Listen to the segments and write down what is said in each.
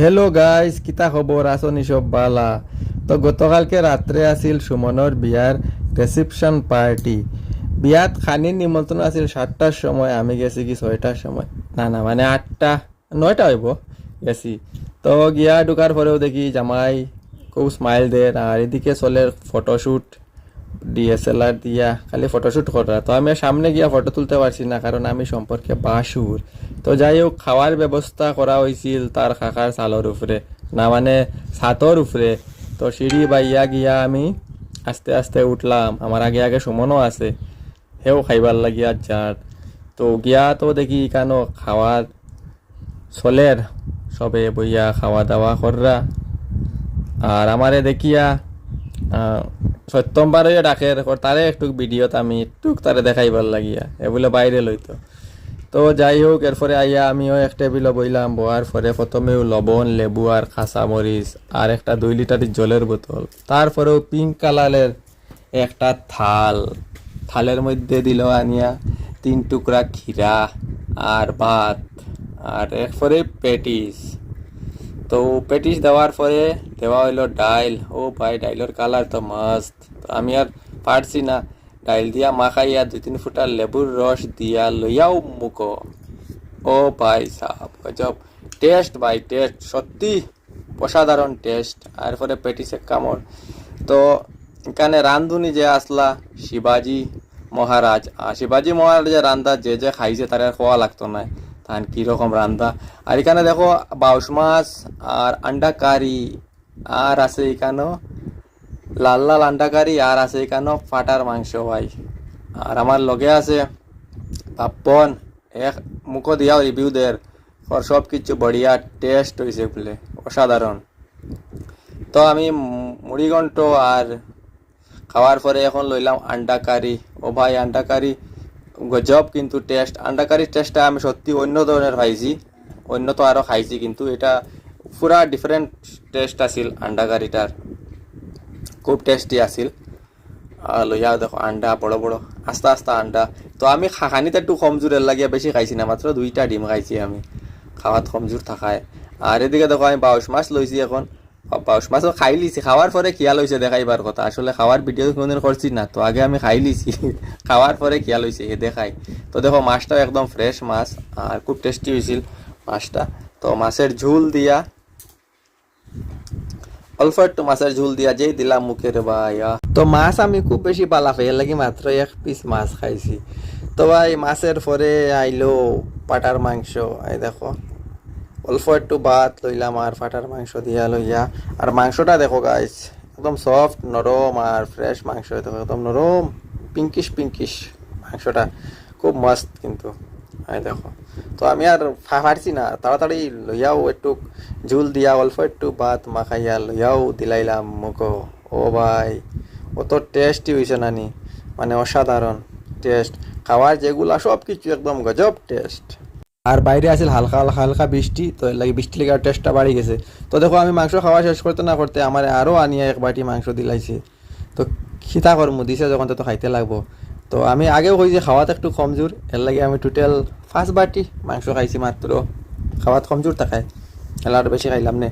Hello guys কিতা খবর আসনি সব বালা। তো গতকালকে রাত্রে আছিল সুমনের বিয়ার রিসেপশন পার্টি বিয়াত খানির নিমন্ত্রণ আছিল সাতটার সময়, আমি গেছি কি ছয়টার সময়। না না মানে আটটা নয়টা হইব গেছি। তো গিয়া ঢুকার পরেও দেখি জামাই খুব স্মাইল দেন আর এদিকে চলে ফটোশ্যুট ডিএসএলআর দিয়া খালি ফটোশ্যুট করা। তো আমি সামনে গিয়া ফটো তুলতে পারছি না, কারণ আমি সম্পর্কে বাসুর। তো যাই হোক, খাওয়ার ব্যবস্থা করা হয়েছিল তার কাকার চালর উপরে, না মানে ছাতর উপরে। তো সিঁড়ি বাইয়া গিয়া আমি আস্তে আস্তে উঠলাম। আমার আগে আগে সুমনও আছে হেও খাইবার লাগিয়া যার তো গিয়া তো দেখি কেন খাওয়ার চলের সবে বইয়া খাওয়া দাওয়া কররা আর আমারে দেখিয়া সত্যমবারে ডাকে তারে একটু ভিডিওতে আমি একটু তারে দেখাইবার লাগিয়া, এ বলে বাইরে লইতো। তো যাই হোক, এরপরে আইয়া আমিও এক টেবিলে বইলাম বয়ার পরে প্রথমেও লবণ, লেবু আর কাঁচা মরিচ আর একটা দুই লিটারের জলের বোতল। তারপরেও পিঙ্ক কালারের একটা থাল, থালের মধ্যে দিল আনিয়া, তিন টুকরা খিরা আর ভাত, আর এরপরে পেটিস। তো পেটিস দেওয়ার পরে দেওয়া হইল ডাইল। ও ভাই, ডাইলের কালার তো মস্ত। তো আমি আর পারছি না। ডাইল দিয়া মাখাইয়া দুই তিন ফুটা লেবুর রস দিয়া লইয়াও মুখো। ও ভাই সাহ গজব। টেস্ট ভাই, টেস্ট, সত্যি অসাধারণ টেস্ট। আর পরে পেটিসে কামড়। তো এখানে রান্ধুনি যে আসলা, শিবাজি মহারাজ। আর শিবাজি মহারাজের রান্ধা যে যে খাইছে তার খাওয়া লাগতো না। তান কীরকম রান্ধা আর এখানে দেখো বাউস মাছ আর আন্ডা কারি আর আছে এখানেও লাল লাল আন্ডা কারি আর আছে এখানেও ফাটার মাংস ভাই। আর আমার লগে আছে পাপন এক মুখো দিয়াও রিভিউ দের ওর সব কিছু বড়িয়া টেস্ট হয়েছে বলে, অসাধারণ। তো আমি মুড়িঘণ্ট আর খাওয়ার পরে এখন লইলাম আন্ডা কারি ও ভাই আন্ডা কারি গজব কিন্তু টেস্ট আন্ডা কারির টেস্টটা আমি সত্যি অন্য ধরনের খাইছি অন্য তো আরও খাইছি কিন্তু এটা পুরা ডিফারেন্ট টেস্ট আছিল আন্ডা কারিটার খুব টেস্টি আছিল। লইয়া দেখো আন্ডা বড় বড়, আস্তে আস্তে আন্ডা তো আমি খা- খানিতে একটু কমজোরের লাগিয়া বেশি খাইছি না, মাত্র দুইটা ডিম খাইছি আমি। খাওয়াত কমজোর থাকায়। আর এদিকে দেখো, আমি বাউস মাছ লইছি এখন। বাউস মাছও খাই লিছি, খাওয়ার পরে খিয়াল হয়েছে দেখাইবার কথা। আসলে খাওয়ার ভিডিও কোনদিন করছি না, তো আগে আমি খাই লিছি। খাওয়ার পরে খিয়াল হয়েছে এ দেখাই। তো দেখো, মাছটাও একদম ফ্রেশ মাছ, আর খুব টেস্টি হয়েছিল মাছটা। তো মাছের ঝুল দিয়া, অল্প একটু মাছের ঝুল দিয়া যেই দিলাম মুখের ভাইয়া তো মাছ আমি খুব বেশি পালা খাই লাগি মাত্র এক পিস মাছ খাইছি। তো ভাই, মাছের পরে আইলো পাটার মাংস, এই দেখো। অল্প একটু ভাত লইলাম আর ফাটার মাংস দিয়া লইয়া। আর মাংসটা দেখো গাইস একদম সফট নরম আর ফ্রেশ মাংস দেখো, একদম নরম পিঙ্কিশ পিঙ্কিশ মাংসটা। খুব মস্ত কিন্তু, এই দেখো। তো আমি আর ফা- পারছি না, তাড়াতাড়ি লইয়াও একটু ঝুল দিয়া, অল্প একটু ভাত মাখাইয়া লইয়াও দিলাইলাম মুখো। ও ভাই, অত টেস্টি হয়েছে নানি মানে অসাধারণ টেস্ট খাওয়ার যেগুলা সব কিছু একদম গজব টেস্ট আর বাইরে আছিল হালকা হালকা হালকা বৃষ্টি, তো এর লাগে বৃষ্টি লেগে আর টেস্টটা বাড়ি গেছে। তো দেখো আমি মাংস খাওয়া শেষ করতে না করতে আমার আরও আনিয়া এক বাটি মাংস দিলাইছে। তো খিতা করমু? দিছে যখন তো খাইতে লাগবো। তো আমি আগেও কই যে খাওয়াতে একটু কমজোর, এর লাগে আমি টোটাল পাঁচ বাটি মাংস খাইছি মাত্র। খাওয়াত কমজোর থাকায় এলা আর বেশি খাইলাম নে।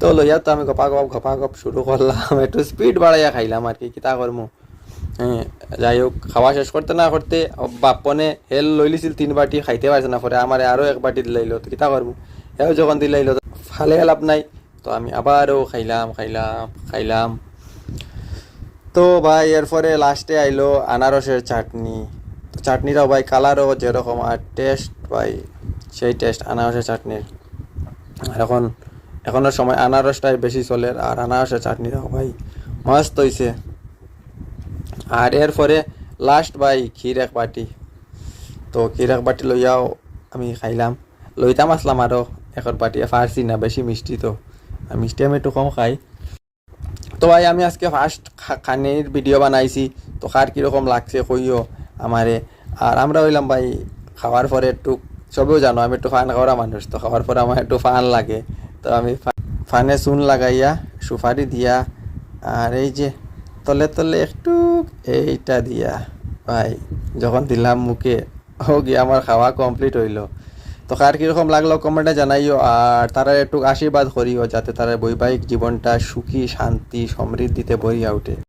তো লইয়া তো আমি গপা গপ গপা গপ শুরু করলাম, একটু স্পিড বাড়াইয়া খাইলাম আর কি কিতা করমু? যাই হোক, খাওয়া শেষ করতে না করতে বাপনে হেল লই লিছিল তিন বাটি, খাইতে পারছে না পরে, আমার আরও এক বাটি দিলাইলো তো কিতা করব? হেও যখন দিলাইলো ফালে লাভ নাই। তো আমি আবারও খাইলাম খাইলাম খাইলাম। তো ভাই, এরপরে লাস্টে আইলো আনারসের চাটনি। তো চাটনিটাও ভাই কালারও যেরকম, আর টেস্ট ভাই, সেই টেস্ট আনারসের চাটনির। আর এখন এখনের সময় আনারসটাই বেশি চলে, আর আনারসের চাটনিটাও ভাই মস্ত হইছে। আর এরপরে লাস্ট ভাই ক্ষীর এক বাটি। তো ক্ষীর এক বাটি লইয়াও আমি খাইলাম। লইতাম আসলাম আরও এখন বাটি, ফার্সি না, বেশি মিষ্টি তো। মিষ্টি আমি একটু কম খাই। তো ভাই, আমি আজকে ফার্স্ট খানির ভিডিও বানাইছি। তো কার কীরকম লাগছে কইও আমারে। আর আমরা হইলাম ভাই, খাওয়ার পরে একটু, সবেও জানো আমি একটু ফান খাওয়া মানুষ, তো খাওয়ার পরে আমার একটু ফান লাগে। তো আমি ফানে চুন লাগাইয়া, সুপারি দিয়া, আর এই যে তলে তলে একটু এইটা দিয়া। ভাই, যখন দিলাম মুখে ও গিয়ে আমার খাওয়া কমপ্লিট হইল। তো কার কীরকম লাগল কমেন্টে জানাইও, আর তারা একটু আশীর্বাদ করিও যাতে তারা বৈবাহিক জীবনটা সুখী, শান্তি, সমৃদ্ধিতে ভরিয়া ওঠে